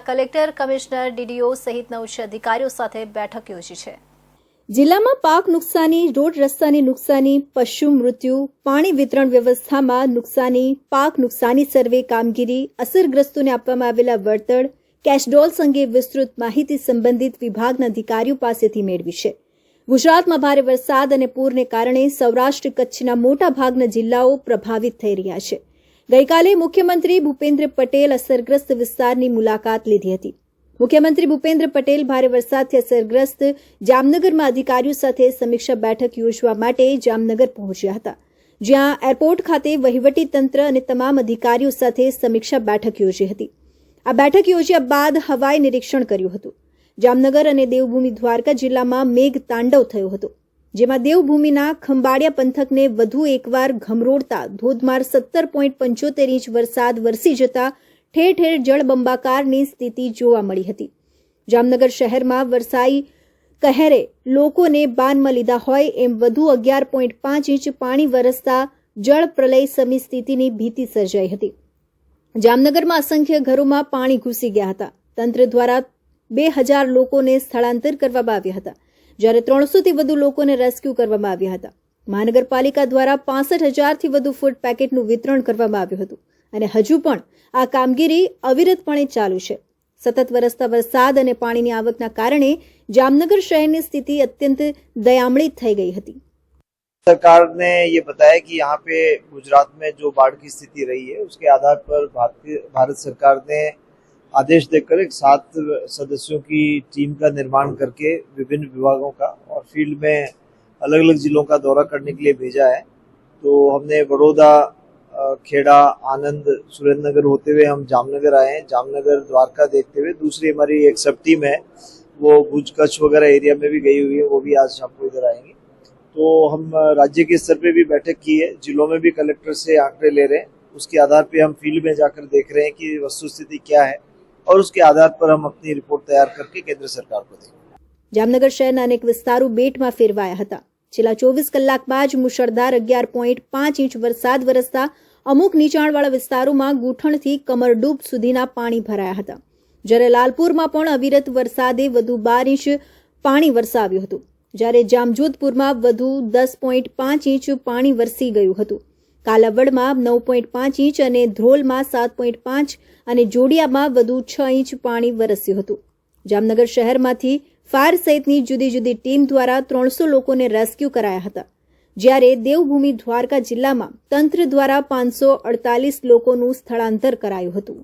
Collector commissioner DDO સહિતના ઉચ્ચ અધિકારીઓ સાથે બેઠક યોજી છે. જિલ્લામાં પાક નુકસાની, રોડ રસ્તાની નુકસાની, પશુ મૃત્યુ, પાણી વિતરણ વ્યવસ્થામાં નુકસાની, પાક નુકસાની સર્વે કામગીરી, અસરગ્રસ્તોને આપવામાં આવેલા વળતર કેશડોલ્સ અંગે વિસ્તૃત માહિતી સંબંધિત વિભાગના અધિકારીઓ પાસેથી મેળવી છે. ગુજરાતમાં ભારે વરસાદ અને પૂરને કારણે સૌરાષ્ટ્ર કચ્છના મોટા ભાગના જિલ્લાઓ પ્રભાવિત થઈ રહ્યા છે. ગઈકાલે મુખ્યમંત્રી ભૂપેન્દ્ર પટેલ અસરગ્રસ્ત વિસ્તારની મુલાકાત લીધી હતી. મુખ્યમંત્રી ભૂપેન્દ્ર પટેલ ભારે વરસાદથી અસરગ્રસ્ત જામનગરમાં અધિકારીઓ સાથે સમીક્ષા બેઠક યોજવા માટે જામનગર પહોંચ્યા હતા. જ્યાં એરપોર્ટ ખાતે વહીવટી તંત્ર અને તમામ અધિકારીઓ સાથે સમીક્ષા બેઠક યોજી હતી. આ બેઠક યોજ્યા બાદ હવાઈ નિરીક્ષણ કર્યું હતું. જામનગર અને દેવભૂમિ દ્વારકા જિલ્લામાં મેઘ તાંડવ થયો હતો. જેમાં દેવભૂમિના ખંભાળિયા પંથકને વધુ એકવાર ઘમરોડતા ધોધમાર સત્તર પોઈન્ટ પંચોતેર ઇંચ વરસાદ વરસી જતા ઠેર ઠેર જળબંબાકારની સ્થિતિ જોવા મળી હતી. જામનગર શહેરમાં વરસાઈ કહેરે લોકોને બાનમાં લીધા હોય એમ વધુ અગિયાર પોઈન્ટ પાંચ ઇંચ પાણી વરસતા જળ પ્રલય સમી સ્થિતિની ભીતિ સર્જાઈ હતી. જામનગરમાં અસંખ્ય ઘરોમાં પાણી ઘૂસી ગયા હતા. તંત્ર દ્વારા બે હજાર લોકોને સ્થળાંતર કરવામાં આવ્યા હતા. જ્યારે ત્રણસોથી વધુ લોકોને રેસ્ક્યુ કરવામાં આવ્યા હતા મહાનગરપાલિકા દ્વારા પાસઠ હજારથી વધુ ફૂડ પેકેટનું વિતરણ કરવામાં આવ્યું હતું અને હજુ પણ આ કામગીરી અવિરતપણે ચાલુ છે સતત વરસતા વરસાદ અને પાણીની આવકના કારણે જામનગર શહેરની સ્થિતિ અત્યંત દયામણી થઈ ગઈ હતી सरकार ने ये बताया कि यहाँ पे गुजरात में जो बाढ़ की स्थिति रही है उसके आधार पर भारतीय भारत सरकार ने आदेश देकर एक सात सदस्यों की टीम का निर्माण करके विभिन्न विभागों का और फ़ील्ड में अलग अलग जिलों का दौरा करने के लिए भेजा है। तो हमने बड़ौदा खेड़ा, आनंद, सुरेंद्रनगर होते हुए हम जामनगर आए हैं। जामनगर द्वारका देखते हुए दूसरी हमारी एक सब टीम है, वो भुज कच्छ वगैरह एरिया में भी गई हुई है, वो भी आज शाम को इधर आएँगे। तो हम राज्य के स्तर पे भी बैठक की है, जिलों में भी कलेक्टर से आंकड़े ले रहे हैं। उसके आधार पे हम फ़ील्ड में जाकर देख रहे हैं कि वस्तु स्थिति क्या है। और उसके आधार पर हम अपनी रिपोर्ट तैयार करके केंद्र सरकार को देंगे જામનગર શહેરના અનેક વિસ્તારો બેટમાં ફેરવાયા હતા છેલ્લા ચોવીસ કલાકમાં જ મુશળધાર અગિયાર પોઈન્ટ પાંચ ઇંચ વરસાદ વરસતા અમુક નીચાણવાળા વિસ્તારોમાં ગૂંઠણથી કમરડૂબ સુધીના પાણી ભરાયા હતા જ્યારે લાલપુરમાં પણ અવિરત વરસાદે વધુ બાર ઇંચ પાણી વરસાવ્યું હતું જ્યારે જામજોધપુરમાં વધુ દસ પોઈન્ટ પાંચ ઇંચ પાણી વરસી ગયું હતું કાલાવડમાં નવ પોઈન્ટ પાંચ ઇંચ અને ધ્રોલમાં સાત પોઈન્ટ પાંચ અને જોડિયામાં વધુ છ ઇંચ પાણી વરસ્યું હતું. જામનગર શહેરમાંથી ફાયર સહિતની જુદી જુદી ટીમ દ્વારા ત્રણસો લોકોને રેસ્ક્યુ કરાયા હતા. જ્યારે દેવભૂમિ દ્વારકા જિલ્લામાં તંત્ર દ્વારા પાંચસો અડતાલીસ લોકોનું સ્થળાંતર કરાયું હતું.